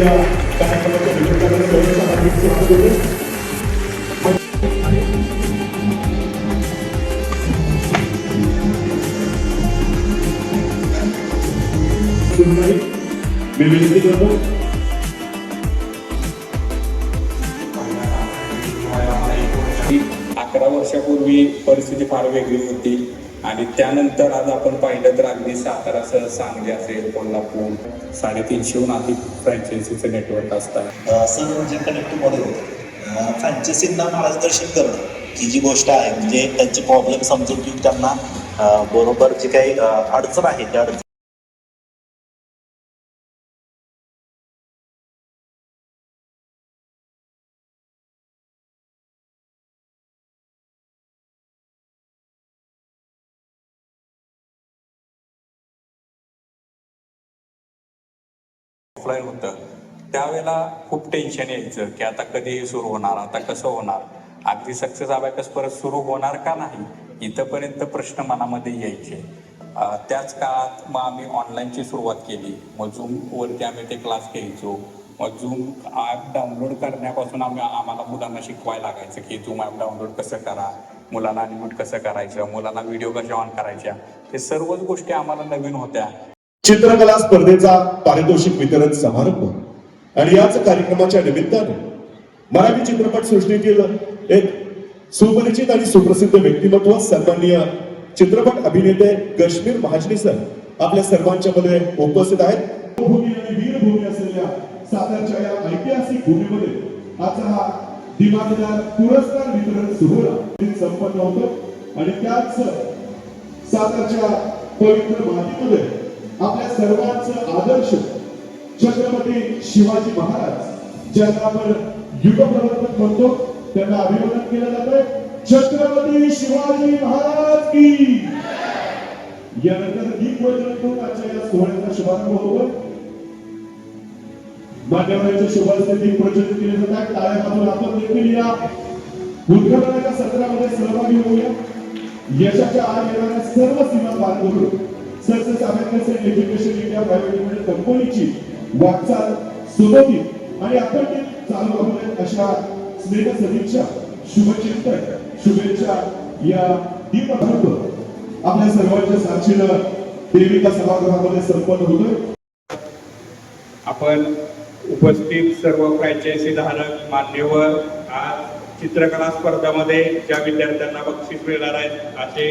या कार्यक्रमाच्या मी विनंती करतो अकरा वर्षापूर्वी परिस्थिती फार वेगळी होती. आणि त्यानंतर आज आपण पाहिलं तर अगदी सातारासह सांगली असेल कोल्हापूर साडेतीनशेहून अधिक फ्रँचायझीचं नेटवर्क असतात सर म्हणजे कनेक्टिव्हमध्ये होतं. फ्रँचायसींना मार्गदर्शन करणं ही जी गोष्ट आहे म्हणजे त्यांचे प्रॉब्लेम समजून घेऊन त्यांना बरोबर जे काही अडचण आहे त्या अडचण ऑफलाईन होतं. त्यावेळेला खूप टेन्शन यायचं की आता कधी सुरू होणार आता कसं होणार? अगदी सक्सेस अभ्यास परत सुरू होणार का नाही? इथंपर्यंत प्रश्न मनामध्ये यायचे. त्याच काळात मग आम्ही ऑनलाईनची सुरुवात केली. मग झूमवरती आम्ही ते क्लास घ्यायचो. मग झूम ॲप डाउनलोड करण्यापासून आम्ही आम्हाला मुलांना शिकवायला लागायचं की झूम ॲप डाउनलोड कसं करा? मुलांना अनम्यूट कसं करायचं? मुलांना व्हिडिओ कशा ऑन करायच्या? हे सर्वच गोष्टी आम्हाला नवीन होत्या. चित्रकला स्पर्धेचा पारितोषिक वितरण समारंभ. आणि याच कार्यक्रमाच्या निमित्ताने मराठी चित्रपट सृष्टीतील एक सुपरिचित आणि सुप्रसिद्ध व्यक्तिमत्व सन्माननीय चित्रपट अभिनेते कश्मीर महाजनी सर आपल्या सर्वांच्या मध्ये उपस्थित आहेत. भूमी आणि वीरभूमी असलेल्या सातारच्या या ऐतिहासिक भूमीमध्ये आजचा हा दिमागदार पुरस्कार वितरण सोहळा संपन्न होतो. आणि त्याच सातारच्या पवित्र मातीमध्ये आपल्या सर्वांचं आदर्श छत्रपती शिवाजी महाराज ज्यांना आपण युगप्रवर्तक म्हणतो त्यांना अभिवादन केलं जातंय. छत्रपती शिवाजी महाराज की! यानंतर दीप प्रज्वलन करून आजच्या या सोहळ्याचा शुभारंभ होतो. मान्यवरांच्या शुभास्ते दीप प्रज्वलित केले जातात टाळ्या आपण देखील या उद्घाटनाच्या सत्रामध्ये सहभागी होऊया. यशाच्या आड येणाऱ्या सर्व सीमा पार करून success American education India private limited कंपनीची वाटचाल सुरळीत आणि ते चालू राहून अशा स्नेह सदिच्छा शुभचिंतन शुभेच्छा या दीपधर्म आपल्या सर्वांच्या साक्षीनं देविका सभागृहामध्ये संपन्न होतोय. आपण उपस्थित सर्व फ्रँचायसी धारक मान्यवर आज चित्रकला स्पर्धामध्ये ज्या विद्यार्थ्यांना बक्षीस मिळणार आहेत असे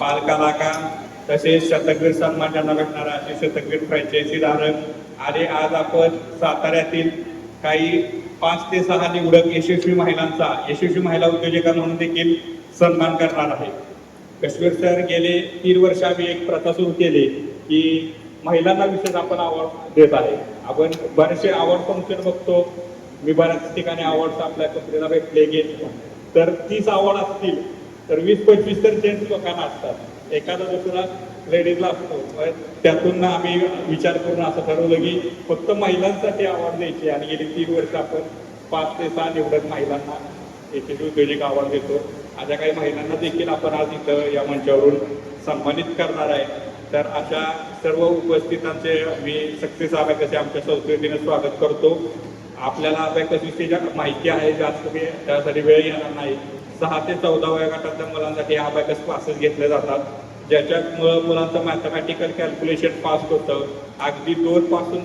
बाल कलाकार तसेच शतकवीर सन्मान ज्यांना भेटणार आहे असे शतकवीर फ्रँचायझी धारक. आणि आज आपण साताऱ्यातील काही पाच ते सहा निवडक यशस्वी महिलांचा यशस्वी महिला उद्योजका म्हणून देखील सन्मान करणार आहे. कश्मीर सर गेले तीन वर्ष आम्ही एक प्रथा सुरू केली की महिलांना विशेष आपण अवॉर्ड देत आहे. आपण बरेचसे अवॉर्ड फंक्शन बघतो. मी बऱ्याच ठिकाणी अवॉर्ड्स आपल्या कंपनीला भेटले गेले. तर तीस अवॉर्ड असतील तर वीस पंचवीस तर जेंट्स लोकांना असतात. एखादा दुसरा लेडीजला असतो त्यातून आम्ही विचार करून असं ठरवलं की फक्त महिलांसाठी अवॉर्ड द्यायचे आणि गेली तीन वर्ष आपण पाच ते सहा निवडक महिलांना यशस्वी उद्योजक अवॉर्ड देतो. अशा काही महिलांना देखील आपण आज इथं या मंचावरून सन्मानित करणार आहे. तर अशा सर्व उपस्थितांचे मी सक्सेस कसे आमच्या संस्कृतीने स्वागत करतो. आपल्याला अबॅकस विषयी माहिती आहे जास्त मी त्यासाठी वेळ येणार नाही. सहा ते चौदा वया गटातल्या मुलांसाठी अबॅकस क्लासेस घेतले जातात. ज्याच्यामुळं मुलांचं मॅथमॅटिकल कॅल्क्युलेशन फास्ट होतं. अगदी दोन पासून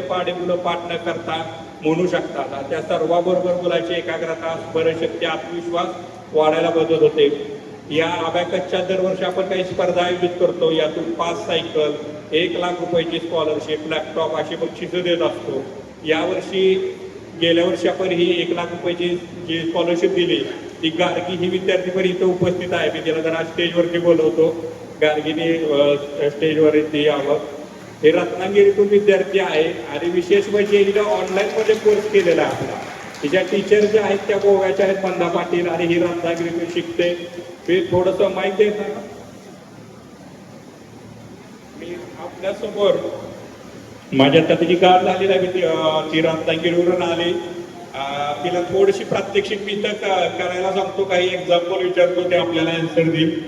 पाडे मुलं पाठ न करता म्हणू शकतात. त्या सर्वाबरोबर मुलाची एकाग्रता स्मरणशक्ती आत्मविश्वास वाढायला मदत होते. या अबॅकसच्या दरवर्षी आपण काही स्पर्धा आयोजित करतो. यातून पाच सायकल एक लाख रुपयाची स्कॉलरशिप लॅपटॉप अशी बक्षिसं देत असतो. यावर्षी गेल्या वर्षी आपण ही एक लाख रुपयाची जी स्कॉलरशिप दिली ती गार्गी ही विद्यार्थी पण इथं उपस्थित आहे. मी तिला जरा स्टेजवरती बोलवतो. गार्गीने स्टेजवर ती यावं. हे रत्नागिरीतून विद्यार्थी आहे आणि विशेष म्हणजे हिला ऑनलाईन मध्ये कोर्स केलेला आहे आपला. तिच्या टीचर ज्या आहेत त्या गोव्याच्या आहेत मंदा पाटील आणि ही रत्नागिरीतून शिकते. मी थोडस माहिती आहे. ना मी आपल्यासमोर माझ्या आता तिची गाठ झालेली आहे मी ती, रत्नागिरीवरून आली तिला थोडीशी प्रात्यक्षिक मी तर करायला सांगतो काही एक्झाम्पल विचारतो ते आपल्याला आन्सर देईल.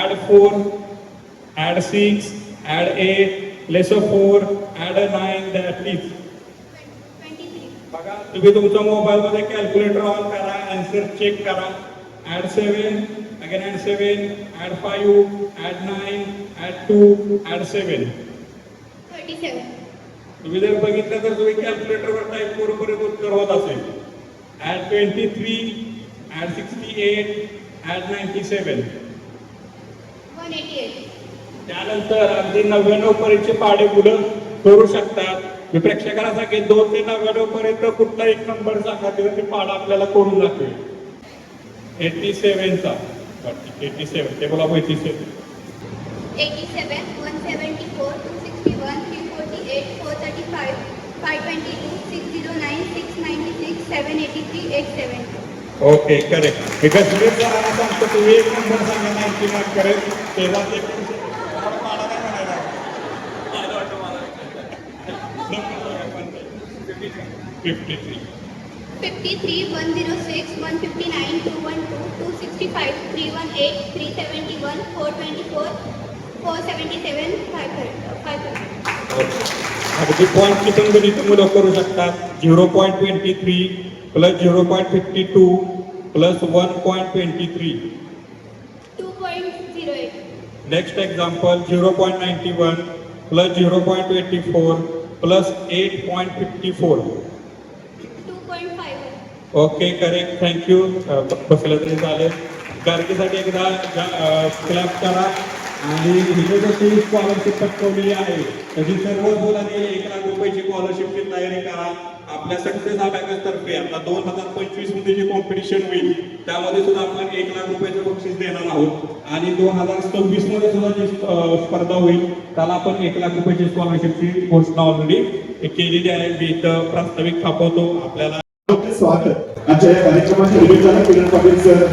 Add four add six add eight less four add nine that is बघा तुम्ही तुमच्या मोबाईलमध्ये कॅल्क्युलेटर ऑन करा आन्सर चेक करा. Add seven seven add five add nine add two add seven thirty seven तुम्ही जर बघितलं तर तुम्ही कॅल्क्युलेटरवर टाईप करून बरोबर उत्तर होत असेल. Add twenty three add sixty eight add ninety seven त्यानंतर अगदी नव्याण्णव पर्यंतचे पाडे मुलं करू शकतात. मी प्रेक्षकांना सांगेन दोन ते नव्याण्णव पर्यंत कुठला एक नंबर सांगा ते पाडा आपल्याला करून दाखवेल? एटी सेव्हनचा एटी सेव्हन ते बोला eighty seven eighty seven one seventy four two sixty one three forty eight four thirty five five twenty two six zero nine six ninety six seven eighty three eight seven okay correct एका सुरेश सरांना सांगतो तुम्ही एक number सांगा ninety mark करेल तेव्हा ते पाडा नाही म्हणायला. Fifty three fifty three one zero six one fifty nine two one two two sixty five three one eight three seventy one four twenty four four seventy seven five five अगदी पॉईंटची पण गणित मुलं करू शकतात zero point twenty three plus zero point fifty two plus one point twenty three two point zero eight next example zero point ninety one plus zero point twenty four plus eight point fifty four two point five okay correct thank you बसलं तरी चालेल. गार्गीसाठी एकदा clap करा. आणि हिने जशी scholarship पटकवलेली आहे तशी सर्व मुलांनी एक लाख रुपयाची स्कॉलरशिपची तयारी करा. आपल्या सक्सेस अबॅकस तर्फे आता दोन हजार पंचवीसमध्ये जे कॉम्पिटिशन होईल त्यामध्ये सुद्धा आपण एक लाख रुपयाचं बक्षीस देणार आहोत. आणि दोन हजार सव्वीसमध्ये सुद्धा जी स्पर्धा होईल त्याला आपण एक लाख रुपयाची स्कॉलरशिपची घोषणा ऑलरेडी केलेली आहे. मी इथं प्रास्ताविक थापवतो आपल्याला स्वागत. आजच्या या कार्यक्रमाच्या निमित्तानं किरण पाटील सर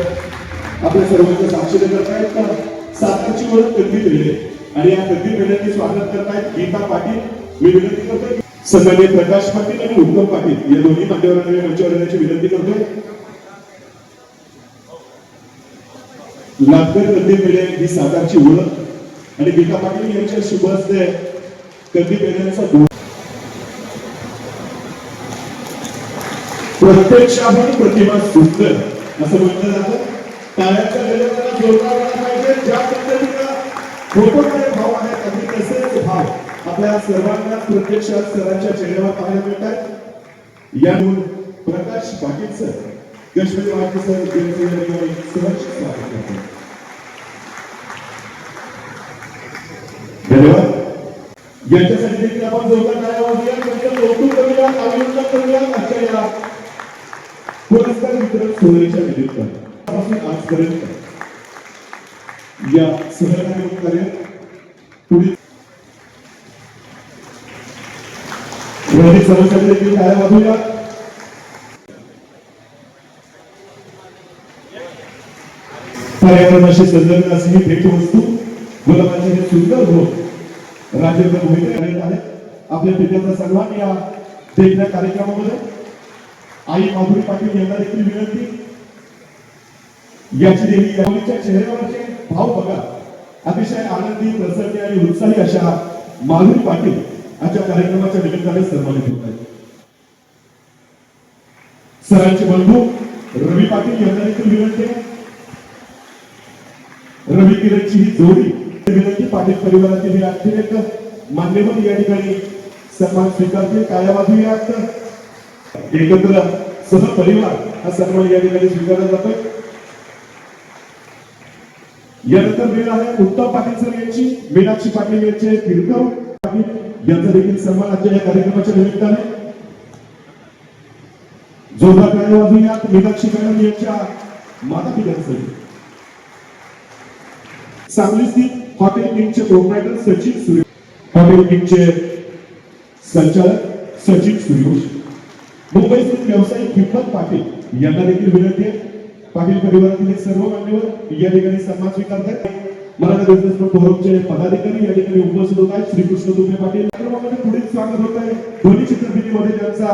आपल्या सर्वांचं साक्षीदार करतायत. तर सातची ओळख कधी दिली आणि या कधी पेढ्यांनी स्वागत करतायत गीता पाटील. मी विनंती करतोय सन्मान्य प्रकाश पाटील आणि उत्तम पाटील या दोन्ही मान्यवरांना मी मंचावर येण्याची विनंती करतोय. लाभकर कधी पेढे ही सातारची ओळख? आणि गीता पाटील यांच्या शुभ हस्ते कधी पेढ्यांचा प्रत्यक्षाहून प्रतिमा सुंदर असं म्हटलं जातं. टाळ्याच्या गजराला जोरदार पाहिजे. ज्या पद्धतीनं फोटोमध्ये भाव आहेत आणि तसेच भाव. आपल्या सर्वांना प्रत्यक्षात सरांच्या चेहऱ्यावर पाहायला मिळतात. आहेत यातून प्रकाश पाटील सर गणपती वाटते सर जनसेवा सहर्ष स्वागत करतो. धन्यवाद. यांच्यासाठी देखील आपण जोरदार टाळ्या वाजवूया. त्यांचं कौतुक करूया अभिनंदन करूया आजच्या या पुरस्कार वितरण सोहळ्याच्या निमित्तानं आजपर्यंत या सहकार्य कार्य पुढील विरोधी देखील टाळ्या वाजवूया पर्यावरणाशी संलग्न असलेली भेटवस्तू गुलाबाचे हे सुंदर भोग राजेंद्र मोहिते करण्यात आहे आपल्या पित्याचा सन्मान या देखण्या कार्यक्रमामध्ये आई माधुरी पाटील यांना देखील विनंती. याची देवी या मुलीच्या चेहऱ्यावरचे भाव बघा. अतिशय आनंदी प्रसन्न आणि उत्साही अशा माधुरी पाटील आजच्या कार्यक्रमाच्या निमित्ताने सन्मानित होत आहेत. सरांचे बंधू रवी पाटील यांना देखील विनंती रवी किरणची ही जोडी विनंती पाटील परिवारातील हे आणखी एक मान्यवर या ठिकाणी सन्मान स्वीकारतील. कायाबाजू या एकत्र सहपरिवार हा सन्मान या ठिकाणी स्वीकारला जातोय. यानंतर वेळ आहे उत्तम पाटील सर यांची मीनाक्षी पाटील यांचे कीर्तन पाटील यांचा देखील सन्मान आजच्या या कार्यक्रमाच्या निमित्ताने. जोरदार गाणे वाजवूयात मीनाक्षी मॅडम यांच्या माता पित्यांसाठी सांगली स्थित हॉटेल किंगचे प्रोप्रायटर सचिन सूर्य हॉटेल किंगचे संचालक सचिन सूर्यवंश मुंबई व्यावसायिक हिम्मत पाटील. यांना देखील विनंती आहे. पाटील परिवारातील सर्व मान्यवर या ठिकाणी सन्मान स्वीकारतात मराठा बिझनेसमॅन फोरमचे पदाधिकारी या ठिकाणी उपस्थित होत आहेत. श्रीकृष्ण दुबे पाटील कार्यक्रमामध्ये पुढील स्वागत होत आहे. ध्वनी चित्रफितीमध्ये त्यांचा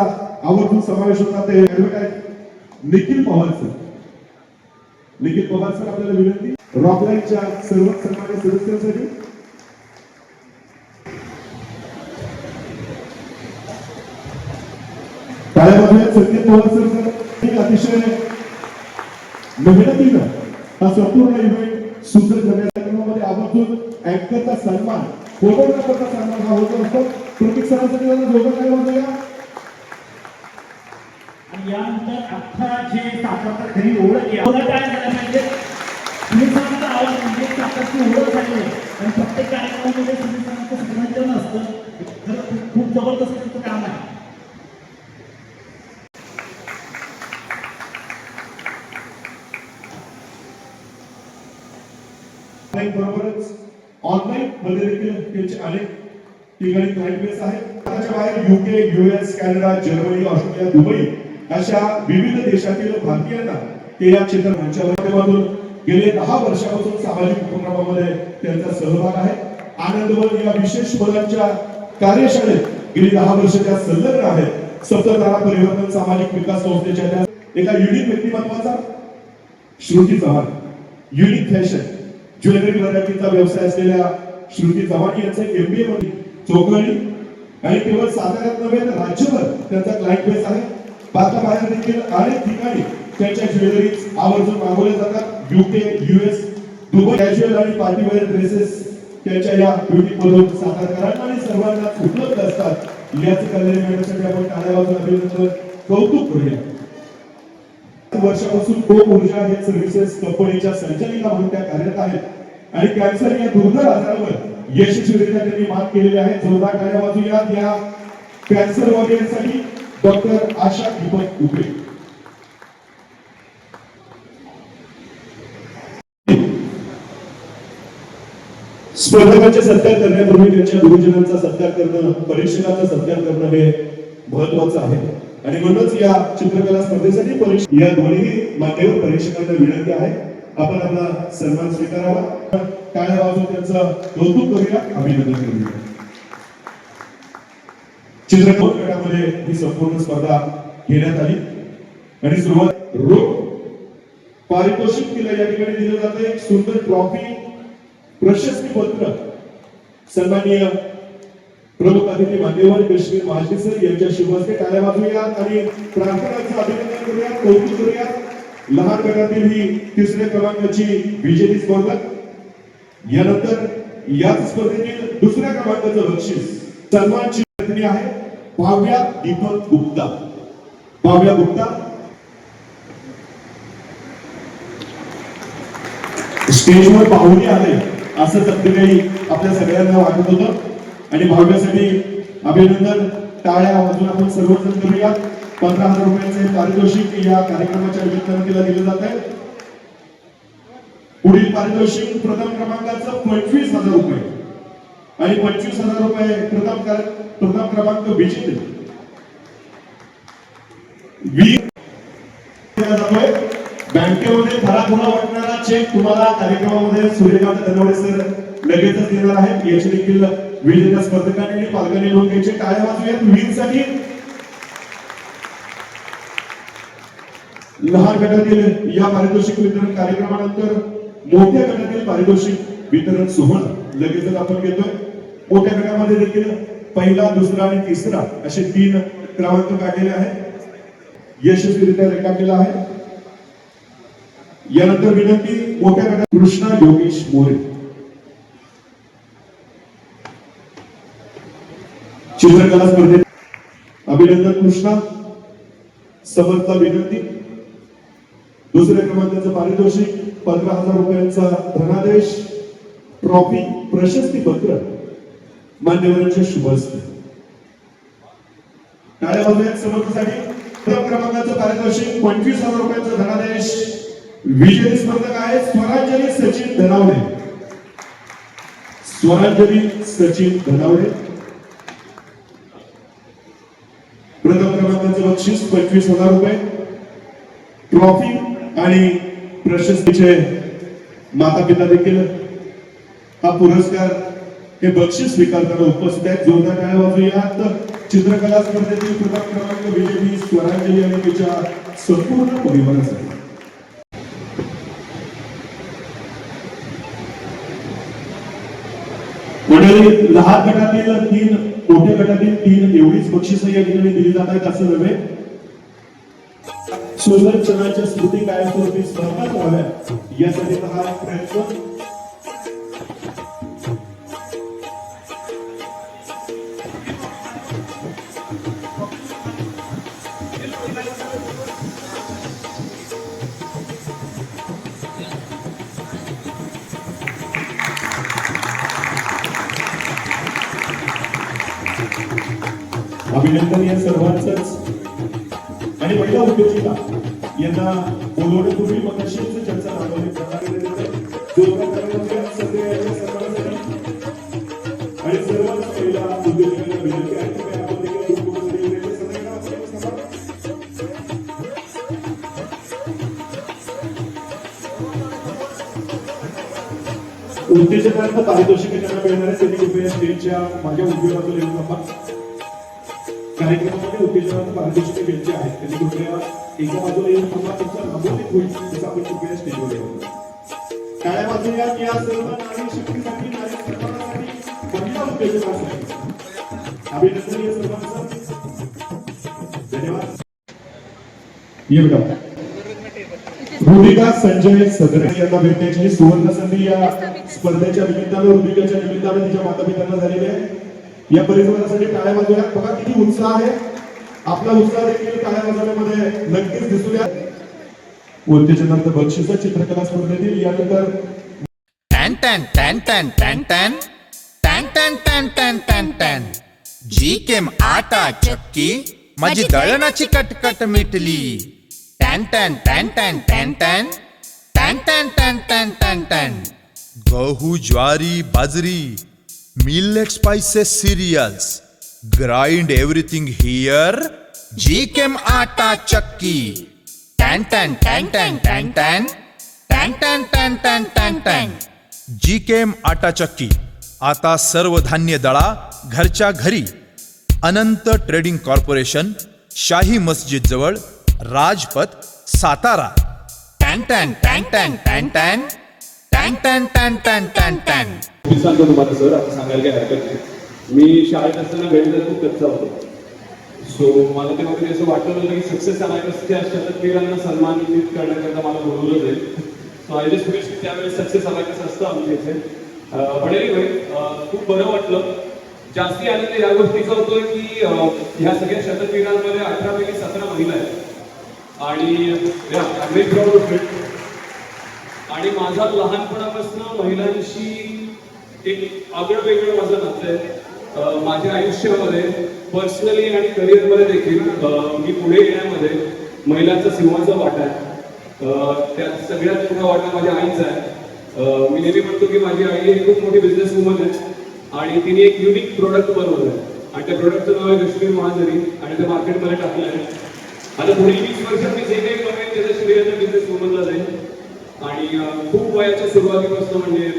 आवर्जून समावेश होता ते advertise Nikhil Pawar sir. Nikhil Pawar sir आपल्याला विनंती. रॉकलाईनच्या सर्व सन्मान्य सदस्यांसाठी टाळ्यामध्ये संकेत पवार सर एक अतिशय मेहनतीनं हा संपूर्ण इव्हेंट सुंदर करण्याच्या कार्यक्रमामध्ये आवर्जून अँकरचा सन्मान फोटोग्राफरचा सन्मान हा होत असतो. प्रत्येक सणासाठी त्यांना दोघं काय वाजवूया आणि यानंतर अख्खा जे सातारचा ओळख ओळख काय झालं म्हणजे पाहिजे आवाज म्हणजे सातारची ओळख झाली आहे. आणि प्रत्येक कार्यक्रमामध्ये सुनील असतं खरं खूप- जबरदस्त काम आहे. ऑनलाईन बरोबरच. ऑनलाईन मध्ये देखील त्यांचे अनेक ठिकाणी क्लायंट आहेत. भारताच्या बाहेर UK US Canada Germany Australia Dubai अशा विविध देशातील भारतीयांना ते या चित्र मंचाच्या माध्यमातून गेले दहा वर्षापासून सामाजिक उपक्रमामध्ये त्यांचा सहभाग आहे. आनंदवन या विशेष मुलांच्या कार्यशाळेत गेली दहा वर्ष त्या संलग्न आहेत. सप्तधारा परिवर्तन सामाजिक विकास संस्थेच्या एका युनिक व्यक्तिमत्वाचा Shruti Chavan. Unique fashion jewellery व्हरायटीचा व्यवसाय असलेल्या श्रुती चव्हाण यांचं एमबीए मध्ये चौकळी आणि केवळ साताऱ्यात नव्हे तर राज्यभर त्यांचा क्लायंट बेस आहे. भारताबाहेर देखील अनेक ठिकाणी त्यांच्या ज्वेलरीज आवर्जून मागवल्या जातात. युके युएस दुबई कॅज्युअल आणि पार्टीवेअर ड्रेसेस त्यांच्या या ब्युटी मधून सातारकरांना आणि सर्वांना उपलब्ध असतात. याचे कल्याण मिळण्यासाठी आपण टाळ्या वाजून अभिनंदन कौतुक करूया. वर्षापासून को ऊर्जा हे सर्व्हिसेस कंपनीच्या संचालिका म्हणून त्या कार्यरत आहेत. आणि कॅन्सर या दुर्धर आजारावर यशस्वीरित्या त्यांनी मात केलेली आहे. जोरदार टाळ्या वाजूया. या कॅन्सर वॉरियरसाठी डॉक्टर आशा दीपक उपरे स्पर्धकांचा सत्कार करण्यापूर्वी त्यांच्या गुरुजनांचा सत्कार करणं परीक्षकांचा सत्कार करणं हे महत्वाचं आहे. आणि म्हणूनच या चित्रकला स्पर्धेसाठी परीक्षा या दोन्ही माध्यम परीक्षकांना विनंती आहे. आपण आपला सन्मान स्वीकारावा. काय वाजवून त्यांचं कौतुक करूया. अभिनंदन करूया. चित्रपट गटामध्ये ही संपूर्ण स्पर्धा घेण्यात आली. आणि सुरुवात रोख पारितोषिक तिला या ठिकाणी दिलं जातं एक सुंदर ट्रॉफी प्रशस्ती पत्र. सन्माननीय प्रमुख अतिथी मान्यवर कश्मीर महाजी सर यांच्या शुभ हस्ते टाळ्या वाजवूयात आणि प्रार्थनाचं अभिनंदन करूयात कौतुक करूयात लहान गटातील ही तिसऱ्या क्रमांकाची विजेती स्पर्धक. यानंतर याच स्पर्धेतील दुसऱ्या क्रमांकाचं बक्षीस सन्मानची प्रतिनिधी आहे पाव्या दीपक गुप्ता. पाव्या गुप्ता. स्टेजवर पाहुणे आले असं अगदी काही आपल्या सगळ्यांना वाटत होतं. आणि भाव्यासाठी अभिनंदन. टाळ्या वाजून आपण सर्वजण करूया. पंधरा हजार रुपयांचे पारितोषिक या कार्यक्रमाच्या निमित्तानं तिला दिलं जात आहे पुढील पारितोषिक प्रथम क्रमांकाचं पंचवीस हजार रुपये. आणि पंचवीस हजार रुपये प्रथम प्रथम क्रमांक विजेते. बँकेमध्ये फराफुरा वाटणारा चेक तुम्हाला कार्यक्रमामध्ये सूर्यकांत धनवडे सर लगेचच देणार आहेत. याची देखील विजेत्या स्पर्धकांनी आणि पालकांनी लोक घ्यायचे टाळ्या वाजूयात वीरसाठी लहान गटातील या पारितोषिक वितरण कार्यक्रमानंतर मोठ्या गटातील पारितोषिक वितरण सोहळा लगेचच आपण घेतोय. मोठ्या गटामध्ये देखील पहिला दुसरा आणि तिसरा असे तीन क्रमांक काढलेले आहेत. यशस्वीरित्या रेखाटलेला आहे. यानंतर विनंती मोठ्या गटात कृष्णा योगेश मोरे. चित्रकला स्पर्धेत अभिनंदन कृष्णा समर्था विनंती. दुसऱ्या क्रमांकाचं पारितोषिक पंधरा हजार रुपयांचा धनादेश ट्रॉफी प्रशस्ती पत्र मान्यवरांच्या शुभ असते टाळ्या समर्थासाठी. प्रथम क्रमांकाचं पारितोषिक पंचवीस हजार रुपयांचा धनादेश. विजयी स्पर्धक आहे स्वरांजली सचिन धनावडे. स्वरांजली सचिन धनावडे प्रथम क्रमांकाचं बक्षीस पंचवीस हजार रुपये. ट्रॉफी आणि प्रशस्तीचे माता पिता देखील. हा पुरस्कार हे बक्षीस स्वीकारताना उपस्थित आहेत. जोरदार टाळ्या वाजूयात चित्रकला स्पर्धेतील प्रथम क्रमांक विजयी स्वरांजली आणि तिच्या संपूर्ण परिवारासाठी. लहान गटातील तीन मोठ्या गटातील तीन एवढीच बक्षिसं या ठिकाणी दिली जात आहेत असं नव्हे. सुंदर चणाच्या स्मृती कायमस्वरूपी स्मरणात व्हाव्या यासाठी हा प्रयत्न अभिनंदन या सर्वांचंच. आणि पहिला उद्योजिका यांना बोलवण्यापूर्वी मग अशीच चर्चा राबवली आणि सर्वांना महिला उद्योजकांना विनंती आहे उद्योजकांना पारितोषिक त्यांना मिळणार आहे त्यांनी कृपया स्टेजच्या माझ्या उद्योगातून येऊ नका कार्यक्रमामध्ये उत्तेजनाचं पारितोषिके घ्यायचे आहेत. त्यांनी कृपया एका बाजूला येऊन थांबा तुमचा नमोदित होईल तसं आपण कृपया स्टेजवर येऊ टाळ्या बाजूला या सर्व नारी शक्तीसाठी नारी सन्मानासाठी महिला उद्योजकांसाठी अभिनंदन या सर्वांचं. धन्यवाद. ये बेटा रुदिका संजय सदरे यांना भेटण्याची सुवर्ण संधी या स्पर्धेच्या निमित्तानं रुदिकाच्या निमित्तानं तिच्या माता पित्यांना झालेली आहे. या परिसरासाठी टाळ्या वाजवूयात बघा किती उत्साह आहे आपला उत्साह देखील टाळ्या वाजवण्यामध्ये नक्कीच दिसू द्या उत्तेजनार्थ बक्षिस चित्रकला स्पर्धेतील यानंतर टॅन टॅन टॅन टॅन टॅन टॅन टॅन टॅन टॅन टॅन टॅन टॅन जी केम आटा चक्की माझी दळणाची कटकट मिटली टॅन टॅन टॅन टॅन टॅन टॅन टॅन टॅन टॅन टॅन टॅन टॅन गहू ज्वारी बाजरी millet spices cereals grind everything here G Kem Atta Chakki tan टॅन टॅन टॅन टॅन टॅन टॅन टॅन टॅन टॅन टॅन टॅन जी केम आटा चक्की आता सर्व धान्य दळा घरच्या घरी अनंत ट्रेडिंग कॉर्पोरेशन शाही मस्जिद जवळ राजपथ सातारा टॅन टॅन टॅन टॅन टॅन टॅन टॅन टॅन टॅन टॅन टॅन टॅन मी सांगतो तुम्हाला सर आता सांगायला काही हरकत नाही. मी शाळेत असताना गणितात खूप कच्चा होतो. सो मला तेव्हा कधी असं वाटलं नव्हतं की सक्सेस आणायचं अशा तत्वीरांना सन्मानित करण्याकरता मला बोलवलं जाईल. सो आय जस्ट विश की त्यावेळेस सक्सेस आणायचं असतं आमच्या इथे. अं, पण anyway, खूप बरं वाटलं. जास्ती आनंद या गोष्टीचा होतोय की ह्या सगळ्या शतकवीरांमध्ये अठरा पैकी सतरा महिला आहेत. आणि प्राऊड ऑफ इट आणि माझा लहानपणापासून महिलांशी एक आगळं वेगळं माझं नातं आहे. माझ्या आयुष्यामध्ये पर्सनली आणि करिअरमध्ये देखील मी पुढे येण्यामध्ये महिलांचा सिंहाचा वाटा आहे. त्यात सगळ्यात मोठा वाटा माझ्या आईचा आहे. मी नेहमी म्हणतो की माझी आई एक खूप मोठी बिझनेस वुमन आहे आणि तिने एक युनिक प्रोडक्ट बनवलं आहे. आणि त्या प्रोडक्टचं नाव आहे कश्मीर महाजरी आणि ते मार्केटमध्ये टाकलं आहे. आता पुढील वीस वर्षात मी जे काही कमेन त्याचं श्रेय त्या बिझनेस वुमनला जाईल आणि खूप वयाच्या सुरुवातीपासून म्हणजे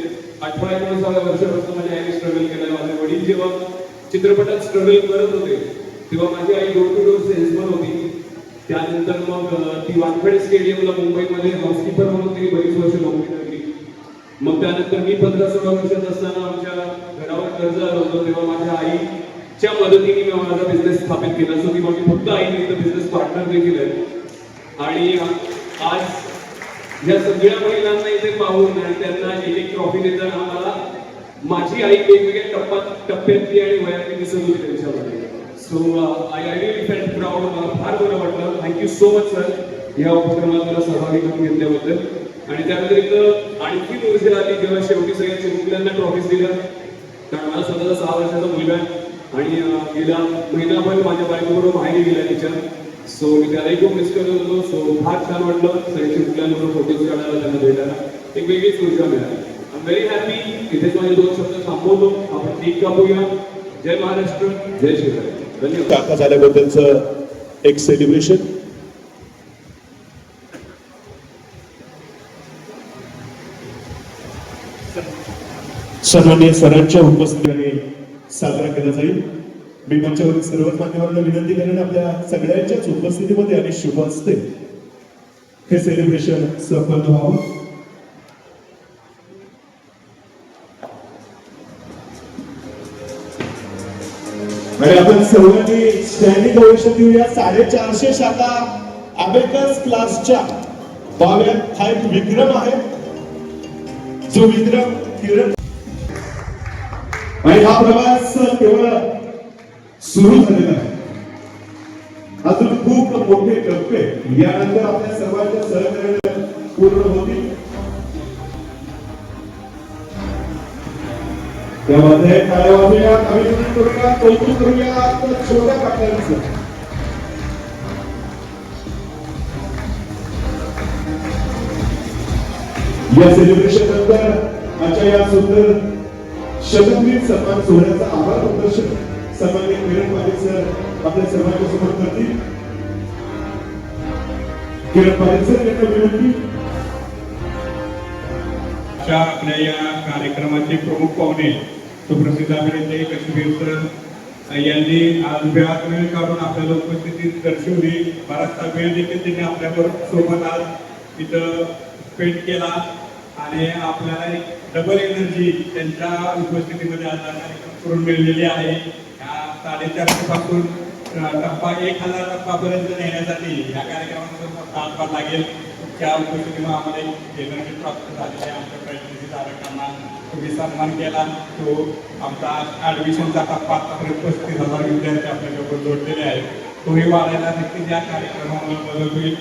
अठरा एकोणीसाव्या वर्षापासून माझ्या आईने स्ट्रगल केलं माझे वडील जेव्हा चित्रपटात स्ट्रगल करत होते तेव्हा माझी आई डोर टू डोर सेल्समन होती. त्यानंतर मग ती वानखेडे स्टेडियमला मुंबईमध्ये हाऊसकीपर म्हणून तिने बरीच वर्ष नोकरी लागली मग त्यानंतर मी पंधरा सोळा वर्षात असताना आमच्या घरावर कर्ज आलं होतो. तेव्हा माझ्या आईच्या मदतीने मी माझा बिझनेस स्थापित केला. सो ती माझी फक्त आई नाही तर बिझनेस पार्टनर देखील आहे आणि आज या सगळ्या महिलांना इथे पाहून आणि त्यांना एक एक ट्रॉफी देताना आम्हाला माझी आई वेगवेगळ्या टप्प्यात टप्प्यातली आणि वयातली दिसत होती त्यांच्यामध्ये. So I I really felt proud मला फार बरं वाटलं. थँक्यू सो मच सर या उपक्रमात मला सहभागी करून घेतल्याबद्दल. आणि त्या व्यतिरिक्त आणखी ऊर्जा आली जेव्हा शेवटी सगळ्या चिमुकल्यांना ट्रॉफीज दिल्या. कारण मला स्वतःचा सहा वर्षाचा मुलगा आहे आणि uh, गेला महिनाभर माझ्या बायकोबरोबर माहिती गेला तिच्या. सो मी त्यालाही खूप मिस करत होतो. सो फार छान वाटलं. सगळ्या चिमुकल्यांबरोबर फोटोज काढायला त्यांना भेटायला. एक वेगळीच ऊर्जा मिळाली. आय एम व्हेरी हॅपी इथेच माझे दोन शब्द थांबवतो. आपण ठीक कापूया. जय महाराष्ट्र जय शिवराय. धन्यवाद. काका झाल्याबद्दलचं एक सेलिब्रेशन सन्मान्य सरांच्या उपस्थितीने साजरा केला जाईल. मी मंचावरील सर्वच मान्यवरांना विनंती करेन आपल्या सगळ्यांच्याच उपस्थितीमध्ये आणि शुभ असते. हे सेलिब्रेशन सफल व्हावं. आणि आपण सर्वांनी स्टँडिंग ओवेशन देऊया. साडेचारशे शाखा अबेकस क्लासच्या बाव्यात हा एक विक्रम आहे. जो विक्रम किरण आणि हा प्रवास केवळ सुरू झालेला आहे. अजून खूप मोठे टप्पे यानंतर आपल्या सर्वांच्या सहकार्याने पूर्ण होतील. त्यामध्ये काय वाजूया अभिनंदन करूया कौतुक करूया तर छोट्या पाटलांचं. या सेलिब्रेशन नंतर आजच्या या सुंदर शतकवीर सन्मान सोहळ्याचा आभार प्रदर्शन. सन्मान्य किरण पाटील सर आपल्या सर्वांच्या समोर करतील. किरण पाटील सर यांना विनंती आपल्या या कार्यक्रमाचे प्रमुख पाहुणे सुप्रसिद्ध अभिनेते कश्मीर सर यांनी आज वेळात वेळ काढून आपल्याला उपस्थिती दर्शवली. बराचसा वेळ देखील त्यांनी आपल्याबरोबर सोबत आज इथं स्पेंड केला. आणि आपल्याला एक डबल एनर्जी त्यांच्या उपस्थितीमध्ये आज कार्यक्रम करून मिळलेली आहे. या पासून टप्पा एक हजार टप्पापर्यंत नेण्यासाठी या कार्यक्रमाचा हातभार लागेल. त्या उपस्थितीमुळे आम्हाला एक एनर्जी प्राप्त झालेली आहे आमच्या प्रतिनिधी धारकांना तुम्ही सन्मान केला. तो आमचा ॲडमिशनचा टप्पा आतापर्यंत पस्तीस हजार विद्यार्थी आपल्याबरोबर जोडलेले आहेत. तोही वाढायला नक्कीच या कार्यक्रमामुळे मदत होईल.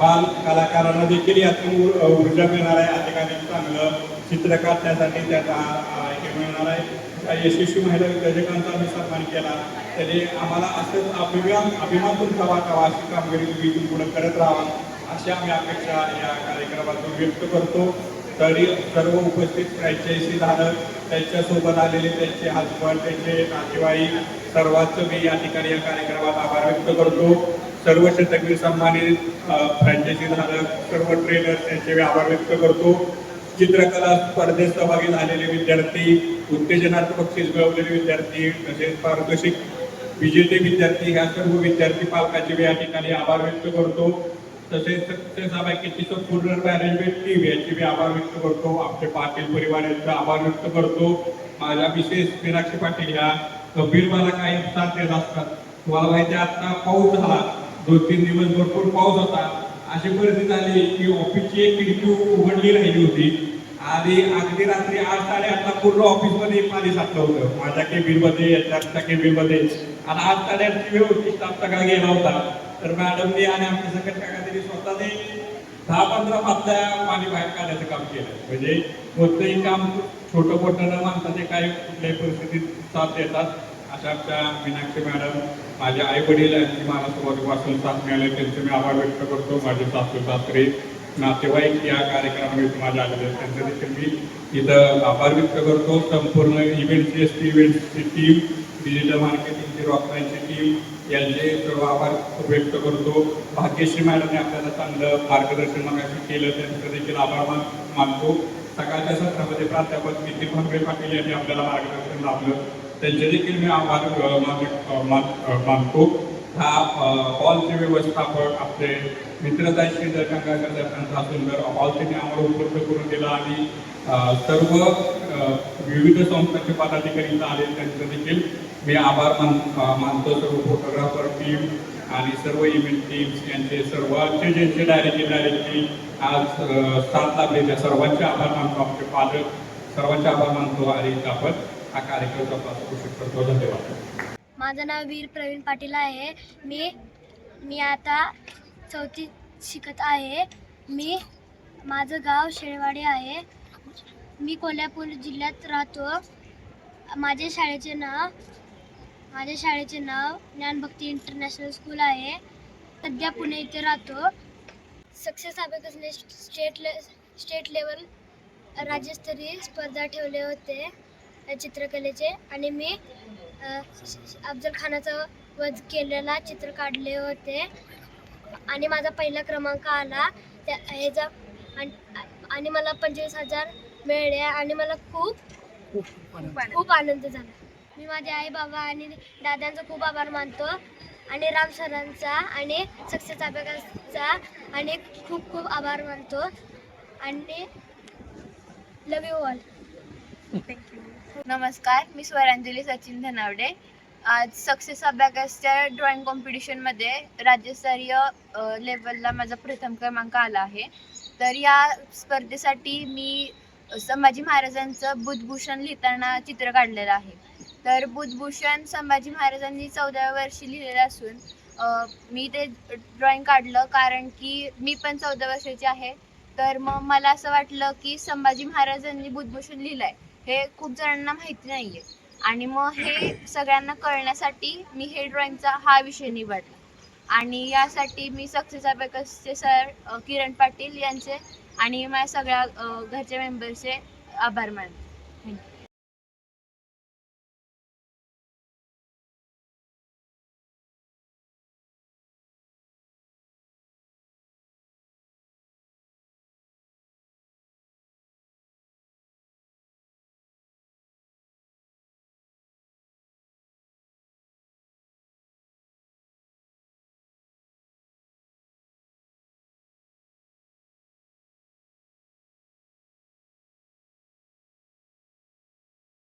बाल कलाकारांना देखील यातून ऊर्जा मिळणार आहे. अधिकाधिक चांगलं चित्र काढण्यासाठी त्याचा अं, हे मिळणार आहे. यशस्वी महिला विद्यार्थ्यांचा आम्ही सन्मान केला. तरी आम्हाला असंच अभिमान अभिमान तुमचा वाटावा अशी कामगिरी तुम्ही इथून पुढे करत राहा अशी आम्ही अपेक्षा या कार्यक्रमातून व्यक्त करतो. तरी सर्व उपस्थित फ्रँचायसी धारक त्यांच्यासोबत आलेले त्यांचे हजबंड त्यांचे नातेवाईक सर्वांचं मी या ठिकाणी या कार्यक्रमात आभार व्यक्त करतो. सर्व शतकवीर सन्मानित फ्रँचायसी धारक सर्व ट्रेनर त्यांचे मी आभार व्यक्त करतो. चित्रकला स्पर्धेत सहभागी झालेले विद्यार्थी उत्तेजनात्मक बक्षीस मिळवलेले विद्यार्थी तसेच पारदर्शिक विजेते विद्यार्थी ह्या सर्व विद्यार्थी पालकांचे मी या ठिकाणी आभार व्यक्त करतो. तसेच सक्सेस बँकेची संपूर्ण मॅनेजमेंट टीम याची मी आभार व्यक्त करतो. आमचे पाटील परिवार यांचा आभार व्यक्त करतो. माझ्या विशेष मीनाक्षी पाटील ह्या गंभीर मला काही साथ देत असतात. तुम्हाला माहिती आहे आता पाऊस झाला. दोन तीन दिवस भरपूर पाऊस होता. अशी परिस्थिती झाली की ऑफिसची एक खिडकी उघडली राहिली होती. आणि अगदी रात्री आठ साडेआठला पूर्ण ऑफिसमध्ये पाणी साठलं होतं. माझ्या केबिनमध्ये याच्या केबिनमध्ये आणि आठ साडेआठची वेळ होती स्टाफ सगळा गेला होता. तर मॅडमनी आणि आमच्या सकट काकांनी स्वतःने दहा पंधरा पातळ्या पाणी बाहेर काढण्याचं काम केलं. म्हणजे कोणतंही काम छोटं मोठं न माणसाचे काही कुठल्याही परिस्थितीत साथ देतात अशा आमच्या मीनाक्षी मॅडम माझे आई वडील यांची मला सुरुवातीपासून साथ मिळाले त्यांचे मी आभार व्यक्त करतो. माझे सासू सासरे नातेवाईक या कार्यक्रमामध्ये माझ्या आलेले आहेत. त्यांचे देखील मी इथं आभार व्यक्त करतो. संपूर्ण इव्हेंटची एस टी इव्हेंटची टीम डिजिटल मार्केटिंगची रॉकलाईनची टीम यांचे सर्व आभार व्यक्त करतो. भाग्यश्री मॅडमने आपल्याला चांगलं मार्गदर्शन मगाशी केलं त्यांचं देखील आभार मान मानतो. सकाळच्या सत्रामध्ये प्राध्यापक नितीन भांगरे पाटील यांनी आपल्याला मार्गदर्शन लाभलं. त्यांचे देखील मी आभार मानतो हा हॉलचे व्यवस्थापक आपले मित्रताशी श्रीधर गंगाधर दत्तांचा सुंदर हॉल त्यांनी आम्हाला उपलब्ध करून दिला आणि सर्व विविध संस्थांचे पदाधिकारी आले त्यांचं देखील मी आभार मान मानतो. सर्व फोटोग्राफर टीम आणि सर्व इव्हेंट टीम्स यांचे सर्वांचे ज्यांचे डायरेक्ट डायरेक्टली आज साथ लाभले त्या सर्वांचे आभार मानतो. आमचे पालक सर्वांचे आभार मानतो. आणि आपण हा कार्यक्रम घोषित करतो धन्यवाद. माझं नाव वीर प्रवीण पाटील आहे. मी मी आता चौथी शिकत आहे. मी माझं गाव शेळवाडी आहे. मी कोल्हापूर जिल्ह्यात राहतो. माझ्या शाळेचे नाव माझ्या शाळेचे नाव ज्ञानभक्ती इंटरनॅशनल स्कूल आहे. सध्या पुणे इथे राहतो. सक्सेस अबेकसने स्टेट ले स्टेट लेवल राज्यस्तरीय स्पर्धा ठेवले होते. चित्रकलेचे. आणि मी अ, अफजल खानाचा वध केलेला चित्र काढले होते. आणि माझा पहिला क्रमांक आला. त्या ह्याचा आणि- आणि मला पंचवीस हजार मिळाले. आणि मला खूप खूप आनंद. झाला. मी माझे आई बाबा आणि दादांचा खूप आभार मानतो. आणि राम सरांचा आणि सक्सेस अभ्यासाचा आणि खूप खूप आभार मानतो. आणि लव यू ऑल. नमस्कार मी स्वरांजली सचिन धनावडे. आज सक्सेस अबॅकसच्या ड्रॉइंग कॉम्पिटिशनमध्ये राज्यस्तरीय लेवलला माझा प्रथम क्रमांक आला आहे. तर या स्पर्धेसाठी मी संभाजी महाराजांचं बुधभूषण लिहिताना चित्र काढलेलं आहे. तर बुधभूषण संभाजी महाराजांनी चौदाव्या वर्षी लिहिलेलं असून मी ते ड्रॉइंग काढलं कारण की मी पण चौदा वर्षाची आहे. तर मग मला असं वाटलं की संभाजी महाराजांनी बुधभूषण लिहिलं आहे हे खूप जणांना माहिती नाही आहे आणि मग हे सगळ्यांना कळण्यासाठी मी हे ड्रॉइंगचा हा विषय निवडला. आणि यासाठी मी सक्सेसा बेकर्सचे सर किरण पाटील यांचे आणि माझ्या सगळ्या घरचे घरच्या मेंबरचे आभार मानले